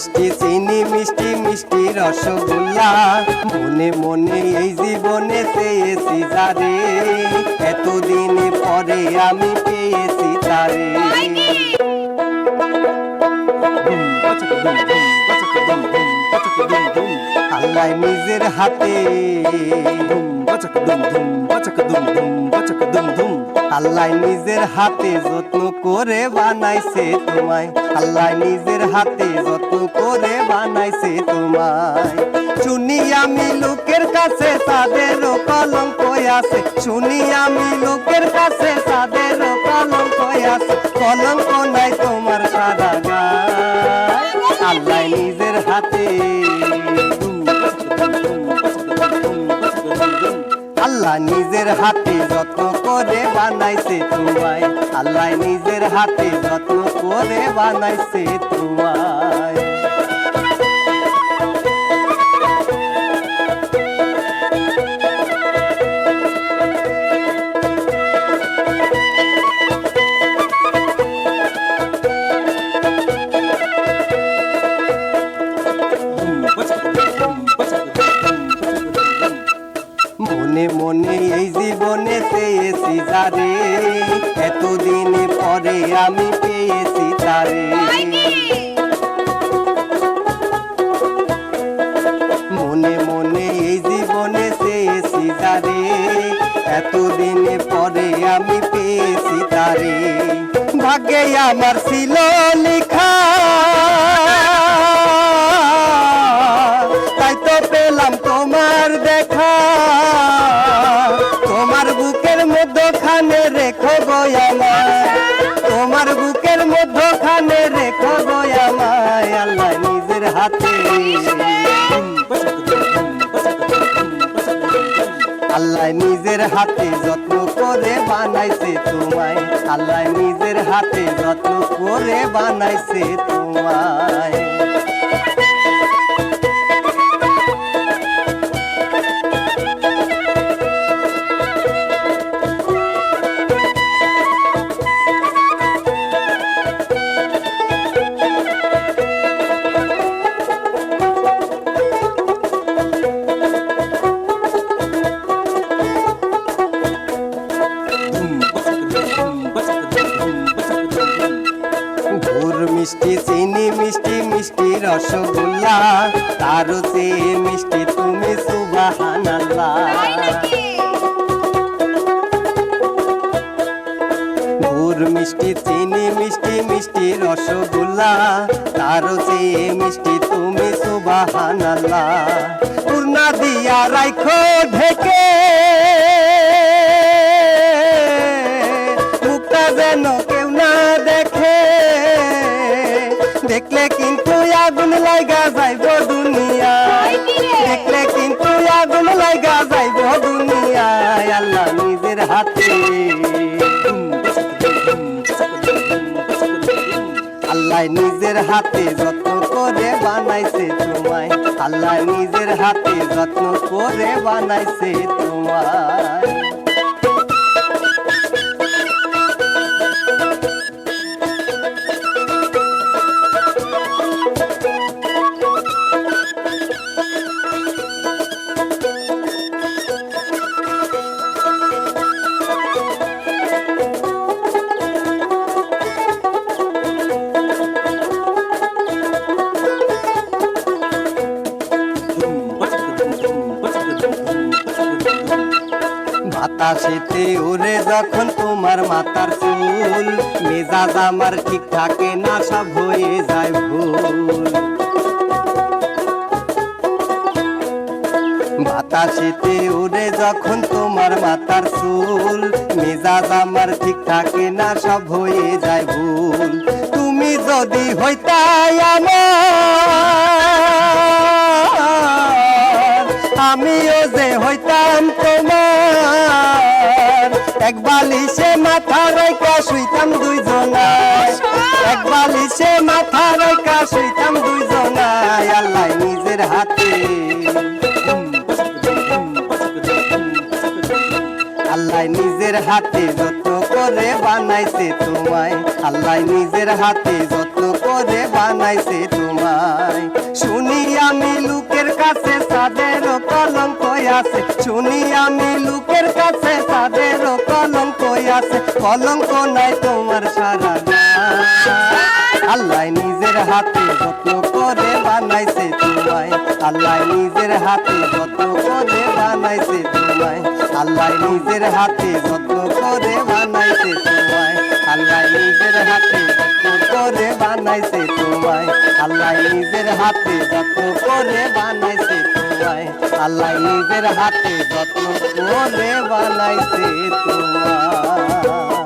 মিষ্টি চিনি মিষ্টি মিষ্টি রসগোল্লা। মনে মনে এই জীবনে চেয়েছি যারে এতদিন পরে আমি পেয়েছি তারে। আল্লাহ নিজের হাতে। আল্লাহ নিজের হাতে যত্ন করে বানাইছে তোমায়। আল্লাহ নিজের হাতে যত্ন করে বানাইছে তোমায়। শুনি আমি লোকের কাছে তাদেরও কলঙ্ক আছে। শুনি আমি লোকের কাছে তাদেরও আল্লাহ নিজের হাতে যত্ন করে বানাইছে তোমায়। আল্লাহ নিজের হাতে যত্ন করে বানাইছে তোমায়। চেয়েছি যারে এতদিন পরে আমি পেয়েছি তারে। মনে মনে এই জীবনে চেয়েছি যারে এতদিন পরে আমি পেয়েছি তারে। ভাগ্যে আমার ছিল লেখা। আল্লাহ নিজের হাতে যত্ন করে বানাইছে তোমায়। আল্লাহ নিজের হাতে যত্ন করে বানাইছে তোমায়। গুড় মিষ্টি চিনি মিষ্টি মিষ্টি রসগোল্লা তারও চেয়ে মিষ্টি তুমি সুবাহানাল্লাহ গুড় মিষ্টি চিনি মিষ্টি মিষ্টি রসগোল্লা তারও চেয়ে মিষ্টি তুমি সুবাহানাল্লাহ পূর্ণা দিয়া রাইখো ঢেকে দেখলে কিন্তু আগুন লাগা যাইব দুনিয়ায় দেখলে কিন্তু আগুন লাগা যাইব দুনিয়ায় আল্লাহ নিজের হাতে আল্লাহ নিজের হাতে যত্ন করে বানাইছে তোমায়। আল্লাহ নিজের হাতে যত্ন করে বানাইছে তোমায়। বাতাসেতে উড়ে যখন তোমার মাথার চুল মেজাজ আমার ঠিক থাকে না, সব হয়ে যায় ভুল। বাতাসেতে উড়ে যখন তোমার চুল, মেজাজ আমার ঠিক থাকে না, সব হয়ে যায় ভুল। তুমি যদি হইতাই আমার বালিশে মাথা রেখা শুইতাম বালিশে মাথা রেখা শুইতাম আল্লাহ নিজের হাতে। আল্লাহ নিজের হাতে যত্ন করে বানাইছে তোমায়। আল্লাহ নিজের হাতে যত্ন করে বানাইছে তোমায়। শুনি আমি লোকের কাছে তাদের কলঙ্ক আছে। শুনি আমি লোকের কাছে তাদের কলঙ্ক আছে, কলঙ্ক নাই তোমার সারা আল্লাহ নিজের হাতে যত্ন করে বানাইছে তোমায়, আল্লাহ নিজের হাতে যত করে বানাইছে তোমায়, আল্লাহ নিজের হাতে যত্ন করে বানাইছে তোমায়, আল্লাহ নিজের হাতে করে বানাইছে তোমায়, আল্লাহ নিজের হাতে যত করে বানাইছে তোমায়। আল্লাহ নিজের হাতে যত্ন করে বানাইছে তোমায়